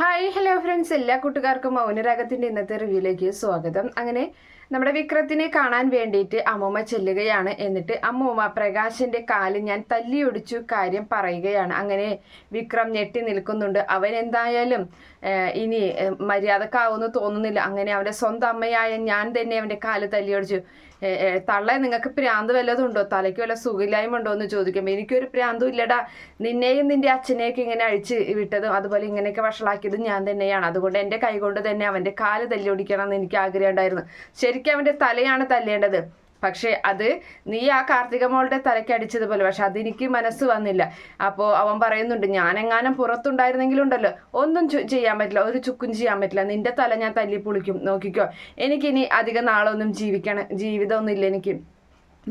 Hi hello friends എല്ലാ കൂട്ടുകാർക്കും മൗനരാഗത്തിന്റെ ഇന്നത്തെ റിവ്യൂയിലേക്ക് സ്വാഗതം. അങ്ങനെ നമ്മുടെ വിക്രത്തിനെ കാണാൻ വേണ്ടിയിട്ട് അമ്മൂമ്മ ചെല്ലുകയാണ്. എന്നിട്ട് അമ്മൂമ്മ പ്രകാശിന്റെ കാൽ ഞാൻ തല്ലിയൊടിച്ചു കാര്യം പറയുകയാണ്. അങ്ങനെ വിക്രം ഞെട്ടി നിൽക്കുന്നുണ്ട്. അവൻ എന്തായാലും ഇനി മര്യാദക്കാവുമെന്ന് തോന്നുന്നില്ല. അങ്ങനെ അവന്റെ സ്വന്തം അമ്മയായ ഞാൻ തന്നെ അവന്റെ കാൽ തല്ലിയൊടിച്ചു തള്ളെ നിങ്ങൾക്ക് പ്രാന്ത് വല്ലതും ഉണ്ടോ തലയ്ക്ക് വല്ല സുഖമില്ലായ്മ ഉണ്ടോ എന്ന് ചോദിക്കുമ്പോൾ എനിക്കൊരു പ്രാന്തും ഇല്ലടാ. നിന്നെയും നിന്റെ അച്ഛനെയൊക്കെ ഇങ്ങനെ അഴിച്ച് വിട്ടതും അതുപോലെ ഇങ്ങനെയൊക്കെ വഷളാക്കിയതും ഞാൻ തന്നെയാണ്. അതുകൊണ്ട് എന്റെ കൈ കൊണ്ട് തന്നെ അവന്റെ കാൽ തല്ലിയൊടിക്കണം എന്ന് എനിക്ക് ആഗ്രഹം ഉണ്ടായിരുന്നു ശരിക്കും അവന്റെ തലയാണ് തല്ലേണ്ടത്. പക്ഷേ അത് നീ ആ കാർത്തിക മോളുടെ തലയ്ക്ക് അടിച്ചതുപോലെ പക്ഷെ അതെനിക്ക് മനസ്സ് വന്നില്ല. അപ്പോൾ അവൻ പറയുന്നുണ്ട് ഞാനെങ്ങാനും പുറത്തുണ്ടായിരുന്നെങ്കിലുണ്ടല്ലോ ഒന്നും ചെയ്യാൻ പറ്റില്ല ഒരു ചുക്കും ചെയ്യാൻ പറ്റില്ല. നിന്റെ തല ഞാൻ തല്ലി പൊളിക്കും നോക്കിക്കോ എനിക്കിനി അധികം നാളൊന്നും ജീവിക്കണം ജീവിതമൊന്നും ഇല്ല എനിക്ക്.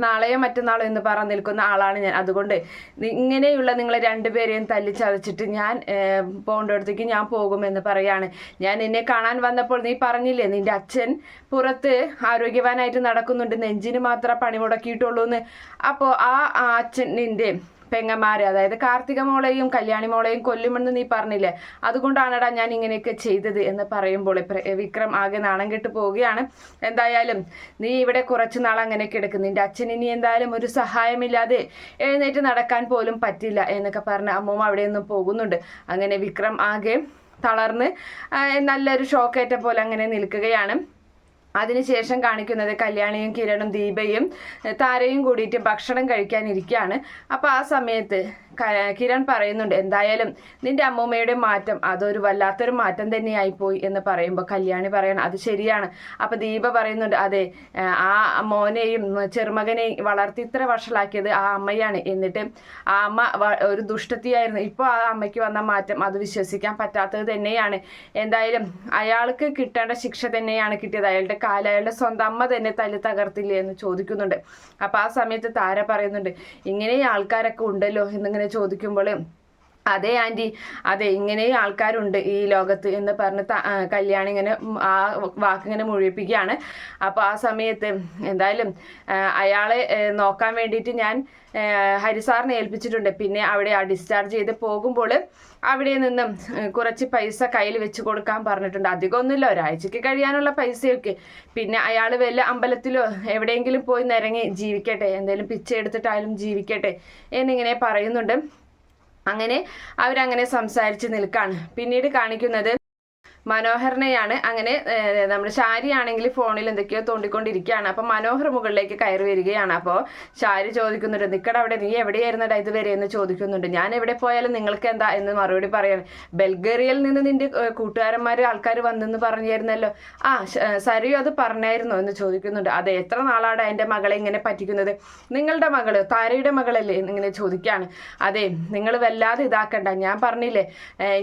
നാളെയോ മറ്റന്നാളോ എന്ന് പറഞ്ഞു നിൽക്കുന്ന ആളാണ് ഞാൻ. അതുകൊണ്ട് ഇങ്ങനെയുള്ള നിങ്ങളെ രണ്ടുപേരെയും തല്ലിച്ചതച്ചിട്ട് ഞാൻ പോകേണ്ടടുത്തേക്ക് ഞാൻ പോകുമെന്ന് പറയാണ്. ഞാൻ നിന്നെ കാണാൻ വന്നപ്പോൾ നീ പറഞ്ഞില്ലേ നിന്റെ അച്ഛൻ പുറത്ത് ആരോഗ്യവാനായിട്ട് നടക്കുന്നുണ്ട് നെഞ്ചിന് മാത്രമേ പണി മുടക്കിയിട്ടുള്ളൂ എന്ന് അപ്പോൾ ആ അച്ഛൻ നിന്റെ പെങ്ങന്മാരെ അതായത് കാർത്തിക മോളെയും കല്യാണി മോളെയും കൊല്ലുമെന്ന് നീ പറഞ്ഞില്ലേ? അതുകൊണ്ടാണടാ ഞാൻ ഇങ്ങനെയൊക്കെ ചെയ്തത് എന്ന് പറയുമ്പോൾ വിക്രം ആകെ നാണം കെട്ട് പോവുകയാണ്. എന്തായാലും നീ ഇവിടെ കുറച്ച് നാൾ അങ്ങനെ കിടക്കും നിന്റെ അച്ഛൻ ഇനി എന്തായാലും ഒരു സഹായമില്ലാതെ എഴുന്നേറ്റ് നടക്കാൻ പോലും പറ്റില്ല എന്നൊക്കെ പറഞ്ഞ് അമ്മൂമ്മ അവിടെ നിന്നും പോകുന്നുണ്ട്. അങ്ങനെ വിക്രം ആകെ തളർന്ന് നല്ലൊരു ഷോക്കേറ്റ പോലെ അങ്ങനെ നിൽക്കുകയാണ്. അതിനുശേഷം കാണിക്കുന്നത് കല്യാണിയും കിരണും ദീപയും താരയും കൂടിയിട്ട് ഭക്ഷണം കഴിക്കാനിരിക്കുകയാണ് അപ്പോൾ ആ സമയത്ത് കിരൺ പറയുന്നുണ്ട് എന്തായാലും നിന്റെ അമ്മൂമ്മയുടെ മാറ്റം അതൊരു വല്ലാത്തൊരു മാറ്റം തന്നെയായി പോയി എന്ന് പറയുമ്പോൾ കല്യാണി പറയണം അത് ശരിയാണ്. അപ്പോൾ ദീപ പറയുന്നുണ്ട് അതെ ആ മോനെയും ചെറുമകനെയും വളർത്തി ഇത്ര വഷളാക്കിയത് ആ അമ്മയാണ്. എന്നിട്ട് ആ അമ്മ ഒരു ദുഷ്ടത്തിയായിരുന്നു. ഇപ്പോൾ ആ അമ്മയ്ക്ക് വന്ന മാറ്റം അത് വിശ്വസിക്കാൻ പറ്റാത്തത് തന്നെയാണ്. എന്തായാലും അയാൾക്ക് കിട്ടേണ്ട ശിക്ഷ തന്നെയാണ് കിട്ടിയത്. അയാളുടെ കാല അയാളുടെ സ്വന്തം അമ്മ തന്നെ തല്ലി തകർത്തില്ലേ എന്ന് ചോദിക്കുന്നുണ്ട്. അപ്പോൾ ആ സമയത്ത് താര പറയുന്നുണ്ട് ഇങ്ങനെ ആൾക്കാരൊക്കെ ഉണ്ടല്ലോ എന്നിങ്ങനെ ചോദിക്കുമ്പോൾ അതെ ആന്റി അതെ ഇങ്ങനെ ആൾക്കാരുണ്ട് ഈ ലോകത്ത് എന്ന് പറഞ്ഞ് കല്യാണം ഇങ്ങനെ ആ വാക്കിങ്ങനെ മുഴിപ്പിക്കുകയാണ്. അപ്പോൾ ആ സമയത്ത് എന്തായാലും അയാളെ നോക്കാൻ വേണ്ടിയിട്ട് ഞാൻ ഹരിസാറിനെ ഏൽപ്പിച്ചിട്ടുണ്ട്. പിന്നെ അവിടെ ആ ഡിസ്ചാർജ് ചെയ്ത് പോകുമ്പോൾ അവിടെ നിന്നും കുറച്ച് പൈസ കയ്യിൽ വെച്ച് കൊടുക്കാൻ പറഞ്ഞിട്ടുണ്ട്. അധികമൊന്നുമില്ല ഒരാഴ്ചക്ക് കഴിയാനുള്ള പൈസയൊക്കെ. പിന്നെ അയാൾ വല്ല അമ്പലത്തിലോ എവിടെയെങ്കിലും പോയി നിരങ്ങി ജീവിക്കട്ടെ എന്തെങ്കിലും പിച്ച എടുത്തിട്ടായാലും ജീവിക്കട്ടെ എന്നിങ്ങനെ പറയുന്നുണ്ട്. അങ്ങനെ അവരങ്ങനെ സംസാരിച്ച് നിൽക്കാണ്. പിന്നീട് കാണിക്കുന്നത് മനോഹറിനെയാണ് അങ്ങനെ നമ്മുടെ ഷാരി ആണെങ്കിൽ ഫോണിൽ എന്തൊക്കെയോ തോണ്ടിക്കൊണ്ടിരിക്കുകയാണ്. അപ്പോൾ മനോഹർ മുകളിലേക്ക് കയറി വരികയാണ്. അപ്പോൾ ഷാരി ചോദിക്കുന്നുണ്ട് നിൽക്കട അവിടെ നീ എവിടെയായിരുന്നടാ ഇതുവരെ എന്ന് ചോദിക്കുന്നുണ്ട്. ഞാൻ എവിടെ പോയാലും നിങ്ങൾക്ക് എന്താ? എന്ന് മറുപടി പറയാണ്. ബൽഗേറിയയിൽ നിന്ന് നിന്റെ കൂട്ടുകാരന്മാർ ആൾക്കാർ വന്നെന്ന് പറഞ്ഞായിരുന്നല്ലോ. ആ സരിയോ അത് പറഞ്ഞായിരുന്നോ? എന്ന് ചോദിക്കുന്നുണ്ട്. അതെ എത്ര നാളാണ് എന്റെ മകളെ ഇങ്ങനെ പറ്റിക്കുന്നത്? നിങ്ങളുടെ മകൾ താരയുടെ മകളല്ലേ? എന്നിങ്ങനെ ചോദിക്കുകയാണ്. അതെ നിങ്ങൾ വല്ലാതെ ഇതാക്കണ്ട. ഞാൻ പറഞ്ഞില്ലേ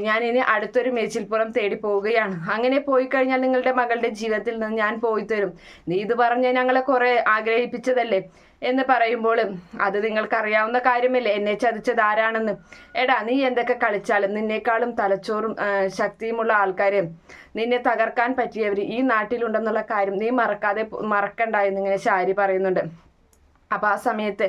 ഞാൻ ഇനി അടുത്തൊരു മേച്ചിൽപ്പുറം തേടി പോവുകയാണ്. അങ്ങനെ പോയി കഴിഞ്ഞാൽ നിങ്ങളുടെ മകളുടെ ജീവിതത്തിൽ നിന്ന് ഞാൻ പോയി തരും നീ ഇത് പറഞ്ഞ് ഞങ്ങളെ കുറെ ആഗ്രഹിപ്പിച്ചതല്ലേ? എന്ന് പറയുമ്പോൾ അത് നിങ്ങൾക്കറിയാവുന്ന കാര്യമല്ലേ? എന്നെ ചതിച്ചത് ആരാണെന്ന്? എടാ നീ എന്തൊക്കെ കളിച്ചാലും നിന്നേക്കാളും തലച്ചോറും ശക്തിയുമുള്ള ആൾക്കാരെ നിന്നെ തകർക്കാൻ പറ്റിയവർ ഈ നാട്ടിലുണ്ടെന്നുള്ള കാര്യം നീ മറക്കാതെ മറക്കണ്ടായെന്ന് മറക്കണ്ട എന്നിങ്ങനെ ശാരി പറയുന്നുണ്ട്. അപ്പോൾ ആ സമയത്ത്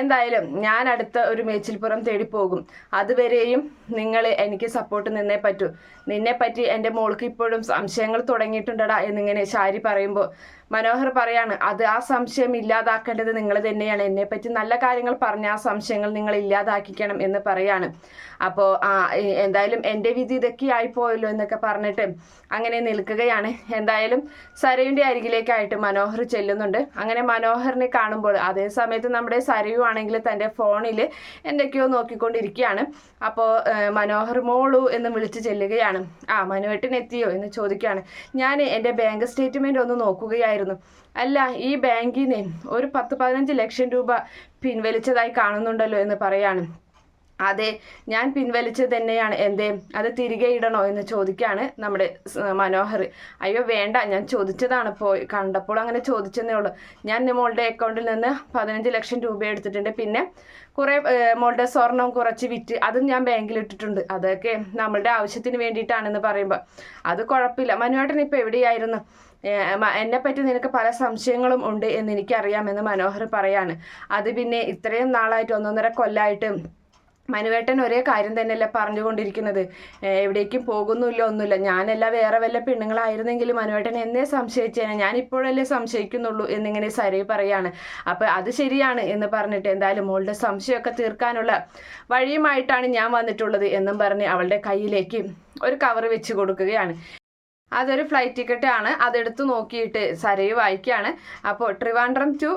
എന്തായാലും ഞാൻ അടുത്ത ഒരു മേച്ചിൽപ്പുറം തേടി പോകും. അതുവരെയും നിങ്ങൾ എനിക്ക് സപ്പോർട്ട് നിന്നേ പറ്റൂ. നിന്നെ പറ്റി എന്റെ മോൾക്ക് ഇപ്പോഴും സംശയങ്ങൾ തുടങ്ങിയിട്ടുണ്ടടാ എന്നിങ്ങനെ ശാരി പറയുമ്പോൾ മനോഹർ പറയാണ് അത് ആ സംശയം ഇല്ലാതാക്കേണ്ടത് നിങ്ങൾ തന്നെയാണ്. എന്നെ പറ്റി നല്ല കാര്യങ്ങൾ പറഞ്ഞ ആ സംശയങ്ങൾ നിങ്ങൾ ഇല്ലാതാക്കിക്കണം എന്ന് പറയാണ്. അപ്പോൾ എന്തായാലും എന്റെ വിധി ഇതൊക്കെ ആയിപ്പോയല്ലോ എന്നൊക്കെ പറഞ്ഞിട്ട് അങ്ങനെ നിൽക്കുകയാണ്. എന്തായാലും സരയുടെ അരികിലേക്കായിട്ട് മനോഹർ ചെല്ലുന്നുണ്ട്. അങ്ങനെ മനോഹറിനെ കാണുമ്പോൾ അതേ സമയത്ത് നമ്മുടെ സരയു ആണെങ്കിൽ തന്റെ ഫോണിൽ എന്തൊക്കെയോ നോക്കിക്കൊണ്ടിരിക്കുകയാണ്. അപ്പോൾ മനോഹർ മോളു എന്ന് വിളിച്ച് ചെല്ലുകയാണ്. ആ മനുവേട്ടൻ എത്തിയോ എന്ന് ചോദിക്കുകയാണ്. ഞാൻ എന്റെ ബാങ്ക് സ്റ്റേറ്റ്മെന്റ് ഒന്ന് നോക്കുകയായിരുന്നു. അല്ല ഈ ബാങ്കിന് ഒരു പത്ത് പതിനഞ്ച് ലക്ഷം രൂപ പിൻവലിച്ചതായി കാണുന്നുണ്ടല്ലോ എന്ന് പറയാണ്. അതെ ഞാൻ പിൻവലിച്ചത് തന്നെയാണ്. എന്തേ? അത് തിരികെ ഇടണോ എന്ന് ചോദിക്കുകയാണ് നമ്മുടെ മനോഹർ. അയ്യോ വേണ്ട ഞാൻ ചോദിച്ചതാണ് ഇപ്പോൾ കണ്ടപ്പോൾ അങ്ങനെ ചോദിച്ചതേ ഉള്ളൂ. ഞാൻ മോളുടെ അക്കൗണ്ടിൽ നിന്ന് പതിനഞ്ച് ലക്ഷം രൂപ എടുത്തിട്ടുണ്ട്. പിന്നെ കുറേ മോളുടെ സ്വർണം കുറച്ച് വിറ്റ് അതും ഞാൻ ബാങ്കിൽ ഇട്ടിട്ടുണ്ട്. അതൊക്കെ നമ്മളുടെ ആവശ്യത്തിന് വേണ്ടിയിട്ടാണെന്ന് പറയുമ്പോൾ അത് കുഴപ്പമില്ല. മനുവേട്ടൻ ഇപ്പോൾ എവിടെയായിരുന്നു? എന്നെ പറ്റി നിനക്ക് പല സംശയങ്ങളും ഉണ്ട് എന്ന് എനിക്കറിയാമെന്ന് മനോഹർ പറയാണ്. അത് പിന്നെ ഇത്രയും നാളായിട്ട് ഒന്നൊന്നര കൊല്ലമായിട്ട് മനുവേട്ടൻ ഒരേ കാര്യം തന്നെയല്ലേ പറഞ്ഞുകൊണ്ടിരിക്കുന്നത്. എവിടേക്കും പോകുന്നില്ല ഒന്നുമില്ല. ഞാനല്ല വേറെ വല്ല പെണ്ണുങ്ങളായിരുന്നെങ്കിലും മനുവേട്ടൻ എന്നെ സംശയിച്ചേനെ. ഞാൻ ഇപ്പോഴല്ലേ സംശയിക്കുന്നുള്ളൂ എന്നിങ്ങനെ സരി പറയാണ്. അപ്പോൾ അത് ശരിയാണ് എന്ന് പറഞ്ഞിട്ട് എന്തായാലും മോളുടെ സംശയമൊക്കെ തീർക്കാനുള്ള വഴിയുമായിട്ടാണ് ഞാൻ വന്നിട്ടുള്ളത് എന്നും പറഞ്ഞ് അവളുടെ കയ്യിലേക്ക് ഒരു കവർ വെച്ച് കൊടുക്കുകയാണ്. അതൊരു ഫ്ലൈറ്റ് ടിക്കറ്റ് ആണ്. അതെടുത്ത് നോക്കിയിട്ട് സരയു വായിക്കുകയാണ്. അപ്പോൾ ട്രിവാൻഡ്രം ടു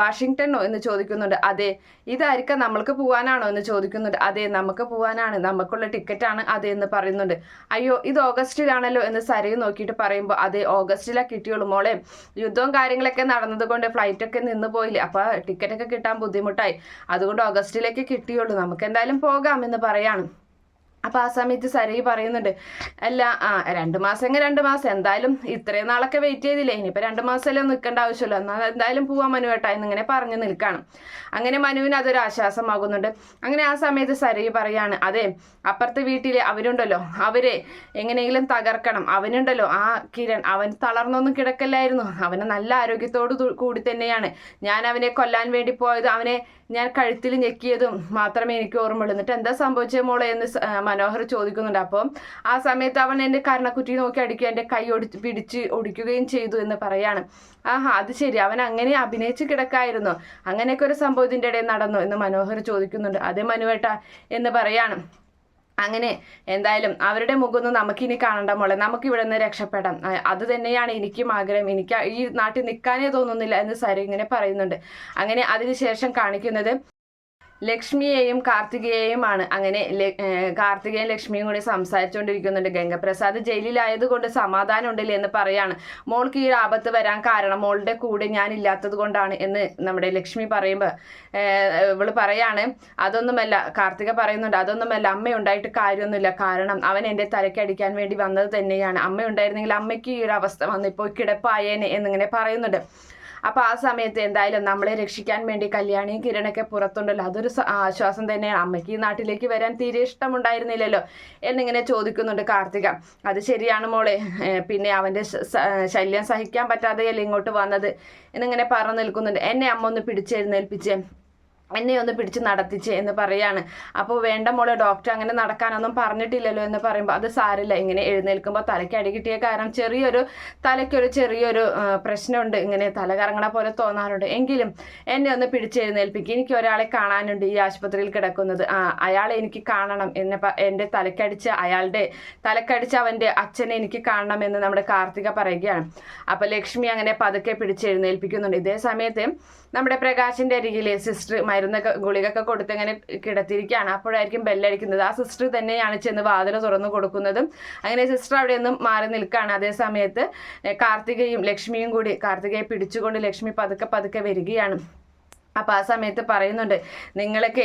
വാഷിങ്ടണോ എന്ന് ചോദിക്കുന്നുണ്ട്. അതെ ഇതായിരിക്കാം നമ്മൾക്ക് പോകാനാണോ എന്ന് ചോദിക്കുന്നുണ്ട്. അതെ നമുക്ക് പോകാനാണ് നമുക്കുള്ള ടിക്കറ്റാണ് അതെ എന്ന് പറയുന്നുണ്ട്. അയ്യോ ഇത് ഓഗസ്റ്റിലാണല്ലോ എന്ന് സരയു നോക്കിയിട്ട് പറയുമ്പോൾ അതെ ഓഗസ്റ്റിലാണ് കിട്ടിയുള്ളൂ മോളെ. യുദ്ധവും കാര്യങ്ങളൊക്കെ നടന്നതുകൊണ്ട് ഫ്ലൈറ്റൊക്കെ നിന്ന് പോയില്ലേ. അപ്പോൾ ടിക്കറ്റൊക്കെ കിട്ടാൻ ബുദ്ധിമുട്ടായി. അതുകൊണ്ട് ഓഗസ്റ്റിലേക്ക് കിട്ടിയുള്ളൂ നമുക്ക് എന്തായാലും പോകാം എന്ന് പറയാണ്. അപ്പോൾ ആ സമയത്ത് സരി പറയുന്നുണ്ട് അല്ല ആ രണ്ട് മാസം എങ്കിൽ രണ്ട് മാസം എന്തായാലും ഇത്രയും നാളൊക്കെ വെയിറ്റ് ചെയ്തില്ലേ ഇനിയിപ്പോൾ രണ്ട് മാസമല്ലേ നിൽക്കേണ്ട ആവശ്യമില്ല എന്നാൽ എന്തായാലും പോവാൻ മനു കേട്ടാ എന്നിങ്ങനെ പറഞ്ഞു നിൽക്കുകയാണ് അങ്ങനെ മനുവിന് അതൊരു ആശ്വാസമാകുന്നുണ്ട്. അങ്ങനെ ആ സമയത്ത് സരി പറയാണ് അതെ അപ്പുറത്തെ വീട്ടിൽ അവരുണ്ടല്ലോ. അവരെ എങ്ങനെയെങ്കിലും തകർക്കണം. അവനുണ്ടല്ലോ ആ കിരൺ. അവൻ തളർന്നൊന്നും കിടക്കല്ലായിരുന്നു. അവന് നല്ല ആരോഗ്യത്തോടു കൂടി തന്നെയാണ്. ഞാൻ അവനെ കൊല്ലാൻ വേണ്ടി പോയത് അവനെ ഞാൻ കഴുത്തിൽ ഞെക്കിയതും മാത്രമേ എനിക്ക് ഓർമ്മയുള്ളൂ. എന്നിട്ട് എന്താ സംഭവിച്ചത് മോളെ? എന്ന് മനോഹർ ചോദിക്കുന്നുണ്ട്. അപ്പം ആ സമയത്ത് അവൻ എന്റെ കർണക്കുറ്റി നോക്കി അടിക്കുക എന്റെ കൈ ഒടി പിടിച്ച് ഒടിക്കുകയും ചെയ്തു എന്ന് പറയാണ്. ആഹാ അത് ശരി. അവൻ അങ്ങനെ അഭിനയിച്ച് കിടക്കായിരുന്നു. അങ്ങനെയൊക്കെ ഒരു സംഭവം ഇതിന്റെ ഇടയിൽ നടന്നു എന്ന് മനോഹർ ചോദിക്കുന്നുണ്ട്. അതേ മനുവേട്ട എന്ന് പറയാണ്. അങ്ങനെ എന്തായാലും അവരുടെ മുഖമൊന്നും നമുക്കിനി കാണണ്ട മോളെ. നമുക്ക് ഇവിടെ നിന്ന് രക്ഷപ്പെടാം. അത് തന്നെയാണ് എനിക്കും ആഗ്രഹം. എനിക്ക് ഈ നാട്ടിൽ നിൽക്കാനേ തോന്നുന്നില്ല എന്ന് സരി ഇങ്ങനെ പറയുന്നുണ്ട്. അങ്ങനെ അതിനുശേഷം കാണിക്കുന്നത് ലക്ഷ്മിയെയും കാർത്തികയെയുമാണ്. അങ്ങനെ കാർത്തികയും ലക്ഷ്മിയും കൂടി സംസാരിച്ചുകൊണ്ടിരിക്കുന്നുണ്ട്. ഗംഗപ്രസാദ് ജയിലിലായതുകൊണ്ട് സമാധാനം ഉണ്ടല്ലേ എന്ന് പറയാണ്. മോൾക്ക് ഈ ആപത്ത് വരാൻ കാരണം മോളുടെ കൂടെ ഞാൻ ഇല്ലാത്തത് കൊണ്ടാണ് എന്ന് നമ്മുടെ ലക്ഷ്മി പറയുമ്പോൾ ഇവൾ പറയാണ്. അതൊന്നുമല്ല കാർത്തിക പറയുന്നുണ്ട് അതൊന്നുമല്ല അമ്മ ഉണ്ടായിട്ട് കാര്യമൊന്നുമില്ല. കാരണം അവൻ എന്റെ തലക്കടിക്കാൻ വേണ്ടി വന്നത് തന്നെയാണ്. അമ്മ ഉണ്ടായിരുന്നെങ്കിൽ അമ്മയ്ക്ക് ഈ ഒരു അവസ്ഥ വന്നു. ഇപ്പോൾ കിടപ്പായേനെ എന്നിങ്ങനെ പറയുന്നുണ്ട്. അപ്പോൾ ആ സമയത്ത് എന്തായാലും നമ്മളെ രക്ഷിക്കാൻ വേണ്ടി കല്യാണി കിരണൊക്കെ പുറത്തുണ്ടല്ലോ. അതൊരു ആശ്വാസം തന്നെയാണ്. അമ്മയ്ക്ക് ഈ നാട്ടിലേക്ക് വരാൻ തീരെ ഇഷ്ടമുണ്ടായിരുന്നില്ലല്ലോ എന്നിങ്ങനെ ചോദിക്കുന്നുണ്ട് കാർത്തിക. അത് ശരിയാണ് മോളെ. പിന്നെ അവന്റെ ശല്യം സഹിക്കാൻ പറ്റാതെയല്ലേ ഇങ്ങോട്ട് വന്നത് എന്നിങ്ങനെ പറഞ്ഞു നിൽക്കുന്നുണ്ട്. എന്നെ അമ്മ ഒന്ന് പിടിച്ചെഴുന്നേൽപ്പിച്ചേ. എന്നെ ഒന്ന് പിടിച്ച് നടത്തിച്ച് എന്ന് പറയാണ്. അപ്പോൾ വേണ്ട മോളെ ഡോക്ടർ അങ്ങനെ നടക്കാനൊന്നും പറഞ്ഞിട്ടില്ലല്ലോ എന്ന് പറയുമ്പോൾ അത് സാരില്ല ഇങ്ങനെ എഴുന്നേൽക്കുമ്പോൾ തലയ്ക്ക് അടി കിട്ടിയ കാരണം ചെറിയൊരു തലയ്ക്കൊരു ചെറിയൊരു പ്രശ്നമുണ്ട്. ഇങ്ങനെ തല കറങ്ങണ പോലെ തോന്നാറുണ്ട്. എങ്കിലും എന്നെ ഒന്ന് പിടിച്ച് എഴുന്നേൽപ്പിക്കും എനിക്ക് ഒരാളെ കാണാനുണ്ട് ഈ ആശുപത്രിയിൽ കിടക്കുന്നത്. ആ അയാളെ എനിക്ക് കാണണം. എന്നെ എന്റെ തലക്കടിച്ച അയാളുടെ തലക്കടിച്ച അവന്റെ അച്ഛനെ എനിക്ക് കാണണം എന്ന് നമ്മുടെ കാർത്തിക പറയുകയാണ്. അപ്പോൾ ലക്ഷ്മി അങ്ങനെ പതുക്കെ പിടിച്ച് എഴുന്നേൽപ്പിക്കുന്നുണ്ട് ഇതേ സമയത്ത് നമ്മുടെ പ്രകാശിന്റെ അരികിലെ സിസ്റ്റർ മരുന്നൊക്കെ ഗുളികൊക്കെ കൊടുത്ത് ഇങ്ങനെ കിടത്തിയിരിക്കുകയാണ്. അപ്പോഴായിരിക്കും ബെല്ലടിക്കുന്നത് ആ സിസ്റ്റർ തന്നെയാണ് ചെന്ന് വാതിൽ തുറന്നു കൊടുക്കുന്നതും. അങ്ങനെ സിസ്റ്റർ അവിടെ നിന്നും മാറി നിൽക്കുകയാണ്. അതേ സമയത്ത് കാർത്തികയും ലക്ഷ്മിയും കൂടി കാർത്തികയെ പിടിച്ചുകൊണ്ട് ലക്ഷ്മി പതുക്കെ പതുക്കെ വരികയാണ്. അപ്പോൾ ആ സമയത്ത് പറയുന്നുണ്ട് നിങ്ങളൊക്കെ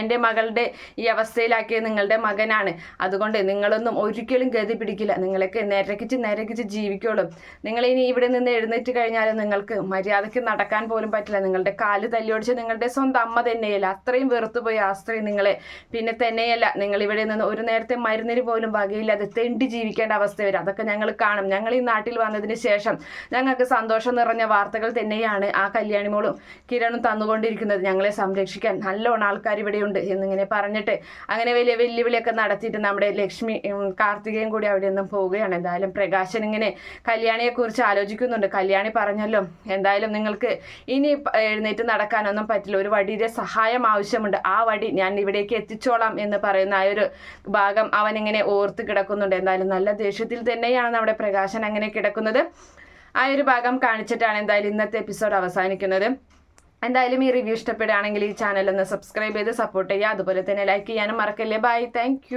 എന്റെ മകളുടെ ഈ അവസ്ഥയിലാക്കിയത് നിങ്ങളുടെ മകനാണ്. അതുകൊണ്ട് നിങ്ങളൊന്നും ഒരിക്കലും ഗതി പിടിക്കില്ല. നിങ്ങളൊക്കെ നിരക്കിച്ച് നിരക്കിച്ച് ജീവിക്കോളും. നിങ്ങൾ ഇനി ഇവിടെ നിന്ന് എഴുന്നേറ്റ് കഴിഞ്ഞാൽ നിങ്ങൾക്ക് മര്യാദയ്ക്ക് നടക്കാൻ പോലും പറ്റില്ല. നിങ്ങളുടെ കാൽ തല്ലിയോടിച്ച് നിങ്ങളുടെ സ്വന്തം അമ്മ തന്നെയല്ല. അത്രയും വെറുത്തുപോയി ആ സ്ത്രീ നിങ്ങളെ. പിന്നെ തന്നെയല്ല നിങ്ങൾ ഇവിടെ നിന്ന് ഒരു നേരത്തെ മരുന്നിന് പോലും വകയില്ലാതെ തെണ്ടി ജീവിക്കേണ്ട അവസ്ഥ വരും. അതൊക്കെ ഞങ്ങൾ കാണും. ഞങ്ങൾ ഈ നാട്ടിൽ വന്നതിന് ശേഷം ഞങ്ങൾക്ക് സന്തോഷം നിറഞ്ഞ വാർത്തകൾ തന്നെയാണ് ആ കല്യാണിമോളും കിരണും തന്നുകൊണ്ടിരിക്കുന്നത്. ഞങ്ങളെ സംരക്ഷിക്കാൻ നല്ലോണം ആൾക്കാർ ഇവിടെയുണ്ട് എന്നിങ്ങനെ പറഞ്ഞിട്ട് അങ്ങനെ വലിയ വെല്ലുവിളിയൊക്കെ നടത്തിയിട്ട് നമ്മുടെ ലക്ഷ്മി കാർത്തികയും കൂടി അവിടെ നിന്നും പോവുകയാണ്. എന്തായാലും പ്രകാശൻ ഇങ്ങനെ കല്യാണിയെക്കുറിച്ച് ആലോചിക്കുന്നുണ്ട്. കല്യാണി പറഞ്ഞല്ലോ എന്തായാലും നിങ്ങൾക്ക് ഇനി എഴുന്നേറ്റ് നടക്കാനൊന്നും പറ്റില്ല. ഒരു വടിയുടെ സഹായം ആവശ്യമുണ്ട്. ആ വടി ഞാൻ ഇവിടേക്ക് എത്തിച്ചോളാം എന്ന് പറയുന്ന ആ ഒരു ഭാഗം അവൻ ഇങ്ങനെ ഓർത്ത് കിടക്കുന്നുണ്ട്. എന്തായാലും നല്ല ദേഷ്യത്തിൽ തന്നെയാണ് നമ്മുടെ പ്രകാശൻ അങ്ങനെ കിടക്കുന്നത്. ആ ഒരു ഭാഗം കാണിച്ചിട്ടാണ് എന്തായാലും ഇന്നത്തെ എപ്പിസോഡ് അവസാനിക്കുന്നത്. എന്തായാലും ഈ റിവ്യൂ ഇഷ്ടപ്പെടുകയാണെങ്കിൽ ഈ ചാനൽ ഒന്ന് സബ്സ്ക്രൈബ് ചെയ്ത് സപ്പോർട്ട് ചെയ്യുക. അതുപോലെ തന്നെ ലൈക്ക് ചെയ്യാനും മറക്കല്ലേ. Bye thank